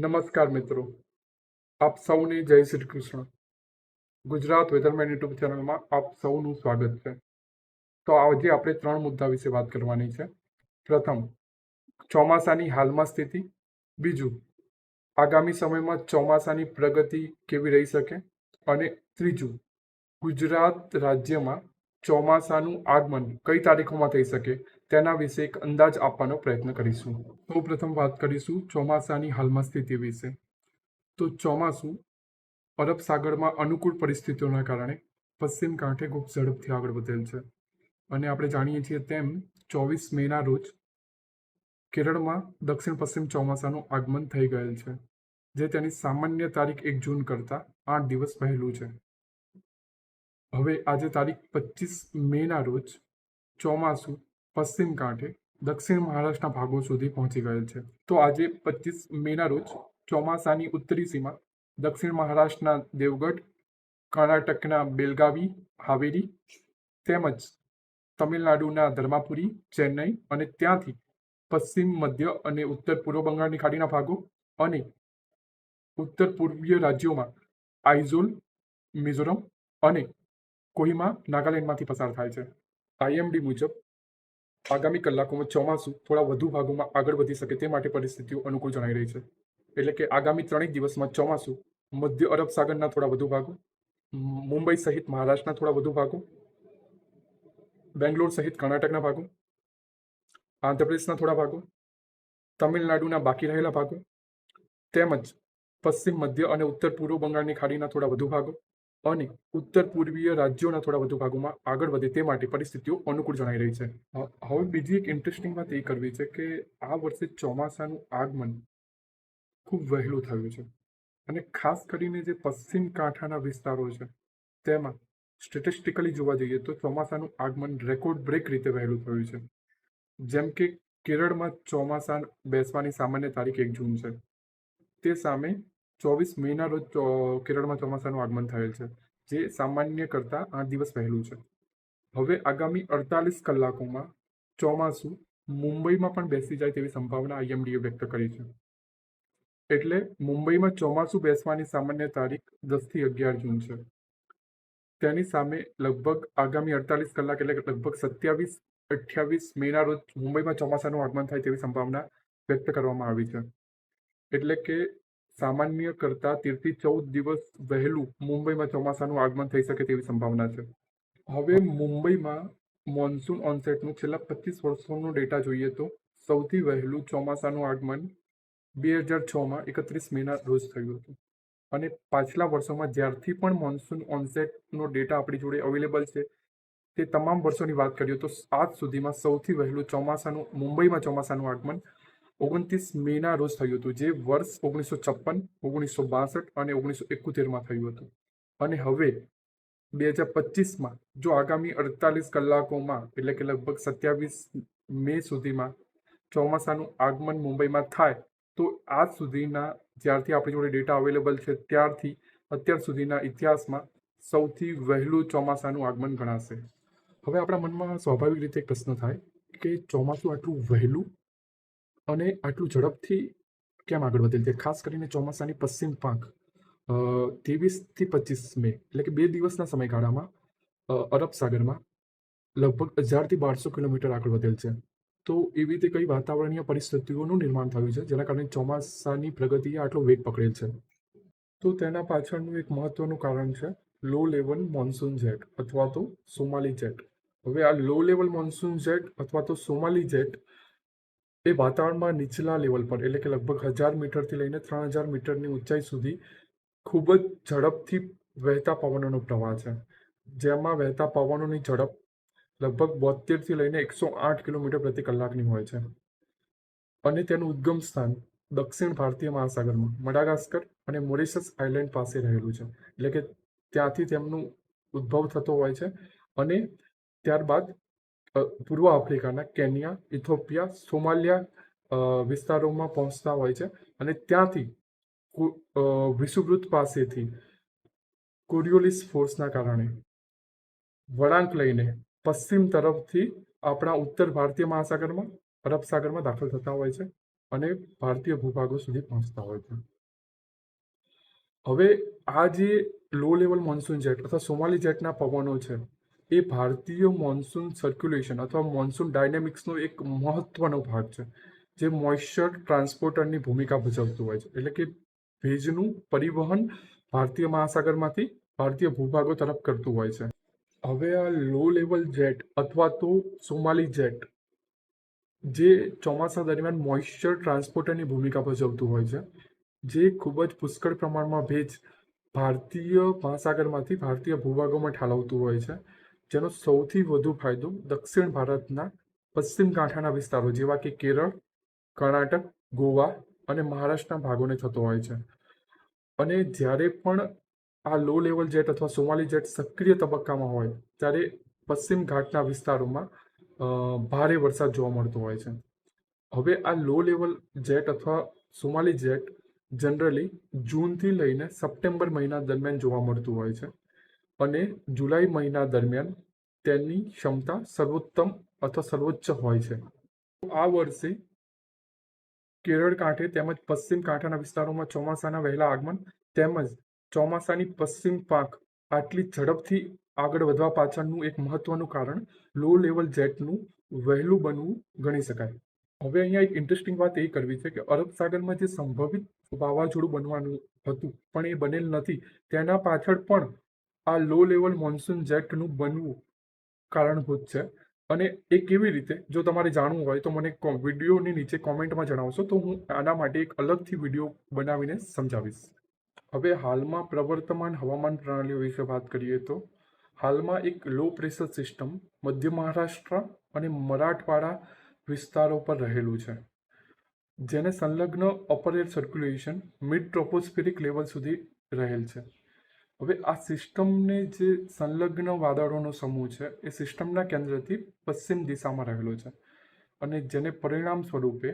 નમસ્કાર મિત્રો. આપ સૌને જય શ્રી કૃષ્ણ. ગુજરાત વેધરમેન યુટ્યુબ ચેનલમાં આપ સૌનું સ્વાગત છે. તો આજે આપણે ત્રણ મુદ્દા વિશે વાત કરવાની છે. પ્રથમ, ચોમાસાની હાલમાં સ્થિતિ. બીજું, આગામી સમયમાં ચોમાસાની પ્રગતિ કેવી રહી શકે? અને ત્રીજું, ગુજરાત રાજ્યમાં ચોમાસાનું આગમન કઈ તારીખોમાં થઈ શકે તેના વિશે એક અંદાજ આપવાનો પ્રયત્ન કરીશું. સૌ પ્રથમ વાત કરીશું ચોમાસાની હાલમાં સ્થિતિ વિશે. તો ચોમાસું અરબ સાગરમાં અનુકૂળ પરિસ્થિતિઓના કારણે પશ્ચિમ કાંઠે ખૂબ ઝડપથી આગળ વધેલ છે. અને આપણે જાણીએ છીએ તેમ ચોવીસ મેના રોજ કેરળમાં દક્ષિણ પશ્ચિમ ચોમાસાનું આગમન થઈ ગયેલ છે, જે તેની સામાન્ય તારીખ એક જૂન કરતાં આઠ દિવસ પહેલું છે. હવે આજે તારીખ પચીસ મેના રોજ ચોમાસું પશ્ચિમ કાંઠે દક્ષિણ મહારાષ્ટ્રના ભાગો સુધી પહોંચી ગયેલ છે. તો આજે પચીસ મેના રોજ ચોમાસાની ઉત્તરી સીમા દક્ષિણ મહારાષ્ટ્રના દેવગઢ, કર્ણાટકના બેલગાવી, હાવેરી તેમજ તમિલનાડુના ધર્માપુરી, ચેન્નઈ અને ત્યાંથી પશ્ચિમ, મધ્ય અને ઉત્તર પૂર્વ બંગાળની ખાડીના ભાગો અને ઉત્તર પૂર્વીય રાજ્યોમાં આઇઝોલ મિઝોરમ અને કોહિમા નાગાલેન્ડમાંથી પસાર થાય છે. આઈએમડી મુજબ આગામી કલાકોમાં ચોમાસું થોડા વધુ ભાગોમાં આગળ વધી શકે તે માટે પરિસ્થિતિઓ અનુકૂળ જણાઈ રહી છે. એટલે કે આગામી ત્રણેક દિવસમાં ચોમાસું મધ્ય અરબ સાગરના થોડા વધુ ભાગો, મુંબઈ સહિત મહારાષ્ટ્રના થોડા વધુ ભાગો, બેંગ્લોર સહિત કર્ણાટકના ભાગો, આંધ્રપ્રદેશના થોડા ભાગો, તમિલનાડુના બાકી રહેલા ભાગો, તેમજ પશ્ચિમ મધ્ય અને ઉત્તર પૂર્વ બંગાળની ખાડીના થોડા વધુ ભાગો અને ઉત્તર પૂર્વીય રાજ્યોના થોડા વધુ ભાગોમાં આગળ વધે તે માટે પરિસ્થિતિઓ અનુકૂળ જણાઈ રહી છે. હવે બીજી એક ઇન્ટરેસ્ટિંગ વાત એ કરવી છે કે આ વર્ષે ચોમાસાનું આગમન ખૂબ વહેલું થયું છે. અને ખાસ કરીને જે પશ્ચિમ કાંઠાના વિસ્તારો છે, તેમાં સ્ટેટિસ્ટિકલી જોવા જઈએ તો ચોમાસાનું આગમન રેકોર્ડ બ્રેક રીતે વહેલું થયું છે. જેમ કે કેરળમાં ચોમાસા બેસવાની સામાન્ય તારીખ એક જૂન છે. તે સામે ચોવીસ મેના રોજ કેરળમાં ચોમાસાનું આગમન થયેલ છે, જે સામાન્ય કરતાં આઠ દિવસ પહેલું છે. હવે આગામી અડતાલીસ કલાકોમાં ચોમાસું મુંબઈમાં પણ બેસી જાય તેવી સંભાવના આઈએમડીએ વ્યક્ત કરી છે. એટલે મુંબઈમાં ચોમાસું બેસવાની સામાન્ય તારીખ દસથી અગિયાર જૂન છે. તેની સામે લગભગ આગામી અડતાલીસ કલાક એટલે લગભગ સત્યાવીસ, અઠ્યાવીસ મેના રોજ મુંબઈમાં ચોમાસાનું આગમન થાય તેવી સંભાવના વ્યક્ત કરવામાં આવી છે. એટલે કે સામાન્ય કરતાં તેરથી ચૌદ દિવસ વહેલું મુંબઈમાં ચોમાસાનું આગમન થઈ શકે તેવી સંભાવના છે. હવે મુંબઈમાં મોન્સૂન ઓનસેટનું છેલ્લા પચીસ વર્ષોનો ડેટા જોઈએ તો સૌથી વહેલું ચોમાસાનું આગમન બે હજાર છમાં એકત્રીસ મેના રોજ થયું હતું. અને પાછલા વર્ષોમાં જ્યારથી પણ મોન્સૂન ઓનસેટનો ડેટા આપણી જોડે અવેલેબલ છે તે તમામ વર્ષોની વાત કરીએ તો આજ સુધીમાં સૌથી વહેલું ચોમાસાનું મુંબઈમાં ચોમાસાનું આગમન ઓગણત્રીસ મેના રોજ થયું હતું, જે વર્ષ ઓગણીસો છપ્પન ઓગણીસો બાસઠ અને ઓગણીસો એકોતેરમાં થયું હતું. અને હવે બે હજાર પચીસમાં જો આગામી અડતાલીસ કલાકોમાં, એટલે કે લગભગ સત્યાવીસ મે સુધીમાં ચોમાસાનું આગમન મુંબઈમાં થાય, તો આજ સુધીના જ્યારથી આપણી જોડે ડેટા અવેલેબલ છે, ત્યારથી અત્યાર સુધીના ઇતિહાસમાં સૌથી વહેલું ચોમાસાનું આગમન ગણાશે. હવે આપણા મનમાં સ્વાભાવિક રીતે પ્રશ્ન થાય કે ચોમાસું આટલું વહેલું અને આટલું ઝડપથી કેમ આગળ વધેલ છે? ખાસ કરીને ચોમાસાની પશ્ચિમ પાંખ ત્રેવીસથી પચીસ મે, એટલે કે બે દિવસના સમયગાળામાં અરબ સાગરમાં લગભગ હજારથી બારસો કિલોમીટર આગળ વધેલ છે. તો એવી રીતે કઈ વાતાવરણીય પરિસ્થિતિઓનું નિર્માણ થયું છે, જેના કારણે ચોમાસાની પ્રગતિએ આટલો વેગ પકડેલ છે? તો તેના પાછળનું એક મહત્વનું કારણ છે, લો લેવલ મોન્સૂન જેટ અથવા તો સોમાલી જેટ. હવે આ લો લેવલ મોન્સૂન જેટ અથવા તો સોમાલી જેટ એ વાતાવરણમાં નીચલા લેવલ પર, એટલે કે લગભગ હજાર મીટરથી લઈને ત્રણ હજાર મીટરની ઊંચાઈ સુધી ખૂબ જ ઝડપથી વહેતા પવનોનો પ્રવાહ છે. જેમાં વહેતા પવનોની ઝડપ લગભગ બોતેરથી લઈને એકસો આઠ કિલોમીટર પ્રતિ કલાકની હોય છે. અને તેનું ઉદ્ગમ સ્થાન દક્ષિણ ભારતીય મહાસાગરમાં, મડાગાસ્કર અને મોરિશસ આઇલેન્ડ પાસે રહેલું છે. એટલે કે ત્યાંથી તેમનું ઉદ્ભવ થતો હોય છે. અને ત્યારબાદ પૂર્વ આફ્રિકાના કેન્યા ઇથોપિયા સોમાલિયા વિસ્તારોમાં પહોંચતા હોય છે અને ત્યાંથી અ, પાસેથી કોરિયોલિસ ફોર્સના કારણે વળાંક લઈને પશ્ચિમ તરફથી આપણા ઉત્તર ભારતીય મહાસાગરમાં અરબ સાગરમાં દાખલ થતા હોય છે અને ભારતીય ભૂભાગો સુધી પહોંચતા હોય છે. હવે આ જે લો લેવલ મોન્સૂન જેટ અથવા સોમાલી જેટના પવનો છે એ ભારતીય મોન્સૂન સર્ક્યુલેશન અથવા મોન્સૂન ડાયનેમિક્સનો એક મહત્વનો ભાગ છે, જે મોઇશ્ચર ટ્રાન્સપોર્ટરની ભૂમિકા ભજવતું હોય છે. એટલે કે ભેજનું પરિવહન ભારતીય મહાસાગરમાંથી ભારતીય ભૂભાગો તરફ કરતું હોય છે. હવે આ લો લેવલ જેટ અથવા તો સોમાલી જેટ જે ચોમાસા દરમિયાન મોઇશ્ચર ટ્રાન્સપોર્ટરની ભૂમિકા ભજવતું હોય છે, જે ખૂબ જ પુષ્કળ પ્રમાણમાં ભેજ ભારતીય મહાસાગરમાંથી ભારતીય ભૂભાગોમાં ઠાલવતું હોય છે. જેનો સૌથી વધુ ફાયદો દક્ષિણ ભારતના પશ્ચિમ કાંઠાના વિસ્તારો, જેવા કે કેરળ, કર્ણાટક, ગોવા અને મહારાષ્ટ્રના ભાગોને થતો હોય છે. અને જ્યારે પણ આ લો લેવલ જેટ અથવા સોમાલી જેટ સક્રિય તબક્કામાં હોય, ત્યારે પશ્ચિમ ઘાટના વિસ્તારોમાં ભારે વરસાદ જોવા મળતો હોય છે. હવે આ લો લેવલ જેટ અથવા સોમાલી જેટ જનરલી જૂનથી લઈને સપ્ટેમ્બર મહિના દરમિયાન જોવા મળતું હોય છે. અને જુલાઈ મહિના દરમિયાન તેની ક્ષમતા સર્વોત્તમ અથવા સર્વોચ્ચ હોય છે. આ વર્ષે કેરળ કાંઠે તેમજ પશ્ચિમ કાંઠાના વિસ્તારોમાં ચોમાસાના વહેલા આગમન તેમજ ચોમાસાની પશ્ચિમ પાક આટલી ઝડપથી આગળ વધવા પાછળનું એક મહત્વનું કારણ લો લેવલ જેટનું વહેલું બનવું ગણી શકાય. હવે અહીંયા એક ઇન્ટરેસ્ટિંગ વાત એ કરવી છે કે અરબ સાગરમાં જે સંભવિત વાવાઝોડું બનવાનું હતું પણ એ બનેલ નથી, તેના પાછળ પણ આ લો લેવલ મોન્સૂન જેટનું બનવું કારણભૂત છે. અને એ કેવી રીતે, જો તમારે જાણવું હોય તો મને વિડીયોની નીચે કોમેન્ટમાં જણાવશો તો હું આના માટે એક અલગથી વીડિયો બનાવીને સમજાવીશ. હવે હાલમાં પ્રવર્તમાન હવામાન પ્રણાલીઓ વિશે વાત કરીએ તો, હાલમાં એક લો પ્રેશર સિસ્ટમ મધ્ય મહારાષ્ટ્ર અને મરાઠવાડા વિસ્તારો પર રહેલું છે. જેને સંલગ્ન upper air circulation mid tropospheric level સુધી રહેલ છે. હવે આ સિસ્ટમને જે સંલગ્ન વાદળોનો સમૂહ છે, એ સિસ્ટમના કેન્દ્રથી પશ્ચિમ દિશામાં રહેલો છે અને જેને પરિણામ સ્વરૂપે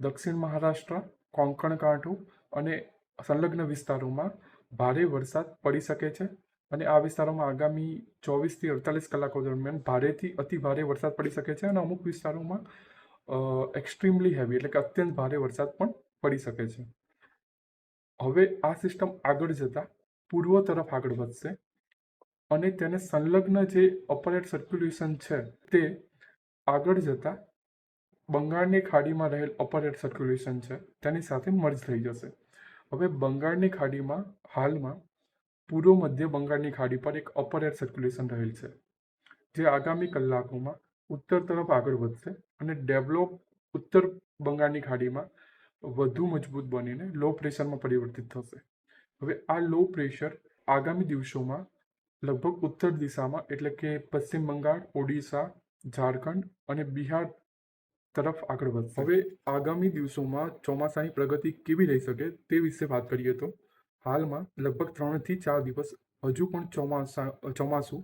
દક્ષિણ મહારાષ્ટ્ર કોંકણ કાંઠો અને સંલગ્ન વિસ્તારોમાં ભારે વરસાદ પડી શકે છે અને આ વિસ્તારોમાં આગામી ચોવીસથી અડતાલીસ કલાકો દરમિયાન ભારેથી અતિ ભારે વરસાદ પડી શકે છે અને અમુક વિસ્તારોમાં એક્સ્ટ્રીમલી હેવી એટલે કે અત્યંત ભારે વરસાદ પણ પડી શકે છે. હવે આ સિસ્ટમ આગળ જતા પૂર્વ તરફ આગળ વધશે અને તેને સંલગ્ન જે અપર એર સર્ક્યુલેશન છે તે આગળ જતા બંગાળની ખાડીમાં રહેલ અપર એર સર્ક્યુલેશન છે તેની સાથે મર્જ થઈ જશે. હવે બંગાળની ખાડીમાં હાલમાં પૂર્વ મધ્ય બંગાળની ખાડી પર એક અપર એર સર્ક્યુલેશન રહેલ છે, જે આગામી કલાકોમાં ઉત્તર તરફ આગળ વધશે અને ડેવલપ ઉત્તર બંગાળની ખાડીમાં વધુ મજબૂત બનીને લો પ્રેશરમાં પરિવર્તિત થશે. હવે આ લો પ્રેશર આગામી દિવસોમાં લગભગ ઉત્તર દિશામાં એટલે કે પશ્ચિમ બંગાળ, ઓડિશા, ઝારખંડ અને બિહાર તરફ આગળ વધશે. હવે આગામી દિવસોમાં ચોમાસાની પ્રગતિ કેવી રહી શકે તે વિશે વાત કરીએ તો હાલમાં લગભગ ત્રણથી ચાર દિવસ હજુ પણ ચોમાસા, ચોમાસું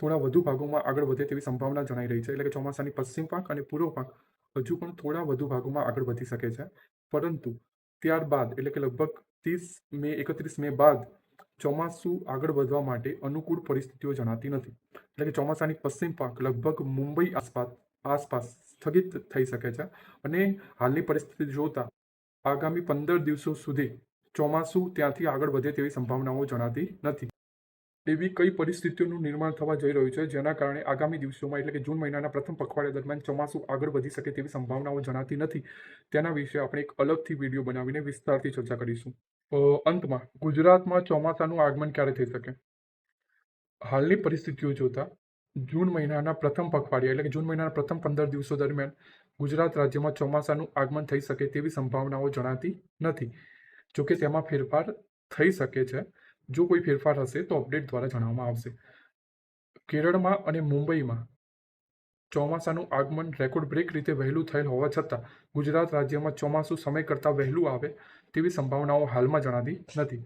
થોડા વધુ ભાગોમાં આગળ વધે તેવી સંભાવના જણાઈ રહી છે. એટલે કે ચોમાસાની પશ્ચિમ પાક અને પૂર્વ પાક હજુ પણ થોડા વધુ ભાગોમાં આગળ વધી શકે છે. પરંતુ ત્યારબાદ એટલે કે લગભગ ત્રીસ મે, એકત્રીસ મે બાદ ચોમાસું આગળ વધવા માટે અનુકૂળ પરિસ્થિતિઓ જણાતી નથી. એટલે કે ચોમાસાની પશ્ચિમ પાક લગભગ મુંબઈ આસપાસ આસપાસ સ્થગિત થઈ શકે છે અને હાલની પરિસ્થિતિ જોતા આગામી પંદર દિવસો સુધી ચોમાસું ત્યાંથી આગળ વધે તેવી સંભાવનાઓ જણાતી નથી. એવી કઈ પરિસ્થિતિઓનું નિર્માણ થવા જઈ રહ્યું છે જેના કારણે આગામી દિવસોમાં, એટલે કે જૂન મહિનાના પ્રથમ પખવાડિયા દરમિયાન ચોમાસું આગળ વધી શકે તેવી સંભાવનાઓ જણાતી નથી. તેના વિશે આપણે એક અલગથી વીડિયો બનાવીને વિસ્તારથી ચર્ચા કરીશું. અંતમાં ગુજરાતમાં ચોમાસાનું આગમન ક્યારે થઈ શકે? હાલની પરિસ્થિતિઓ જોતા જૂન મહિનાના પ્રથમ પખવાડિયા એટલે કે જૂન મહિનાના પ્રથમ પંદર દિવસો દરમિયાન ગુજરાત રાજ્યમાં ચોમાસાનું આગમન થઈ શકે તેવી સંભાવનાઓ જણાતી નથી. જોકે તેમાં ફેરફાર થઈ શકે છે. જો કોઈ ફેરફાર હશે તો અપડેટ દ્વારા જણાવવામાં આવશે. કેરળમાં અને મુંબઈમાં ચોમાસાનું આગમન રેકોર્ડ બ્રેક રીતે વહેલું થયેલ હોવા છતાં ગુજરાત રાજ્યમાં ચોમાસું સમય કરતાં વહેલું આવે તેવી સંભાવનાઓ હાલમાં જણાતી નથી.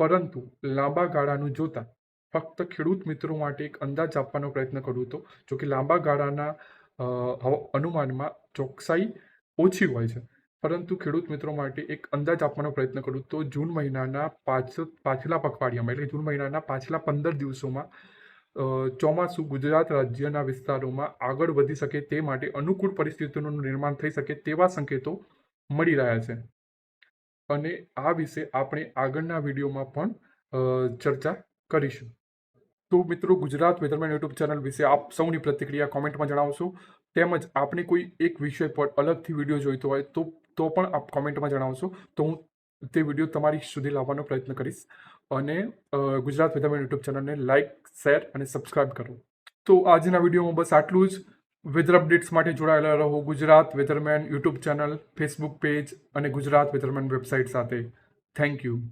પરંતુ લાંબા ગાળાનું જોતા ફક્ત ખેડૂત મિત્રો માટે એક અંદાજ આપવાનો પ્રયત્ન કરું તો, જો કે લાંબા ગાળાના અનુમાનમાં ચોકસાઈ ઓછી હોય છે. પરંતુ ખેડૂત મિત્રો માટે એક અંદાજ આપવાનો પ્રયત્ન કરું તો, જૂન મહિનાના પાછ પાછલા પખવાડિયામાં એટલે જૂન મહિનાના પાછલા પંદર દિવસોમાં ચોમાસું ગુજરાત રાજ્યના વિસ્તારોમાં આગળ વધી શકે તે માટે અનુકૂળ પરિસ્થિતિઓનું નિર્માણ થઈ શકે તેવા સંકેતો મળી રહ્યા છે. અને આ વિશે આપણે આગળના વિડીયોમાં પણ ચર્ચા કરીશું. તો મિત્રો, ગુજરાત વેધરમેન યુટ્યુબ ચેનલ વિશે આપ સૌની પ્રતિક્રિયા કોમેન્ટમાં જણાવશો. તેમજ આપણે કોઈ એક વિષય પર અલગથી વીડિયો જોઈતો હોય તો તો પણ આપ કોમેન્ટમાં જણાવશો. તો હું તે વીડિયો તમારી સુધી લાવવાનો પ્રયત્ન કરીશ. અને ગુજરાત વેધરમેન યુટ્યુબ ચેનલને લાઇક શેર અને સબસ્ક્રાઈબ કરો. તો આજના વિડીયોમાં બસ આટલું જ. વેધર અપડેટ્સ માટે જોડાયેલા રહો Gujarat weatherman YouTube channel Facebook page અને ગુજરાત વેધરમેન વેબસાઇટ સાથે. Thank you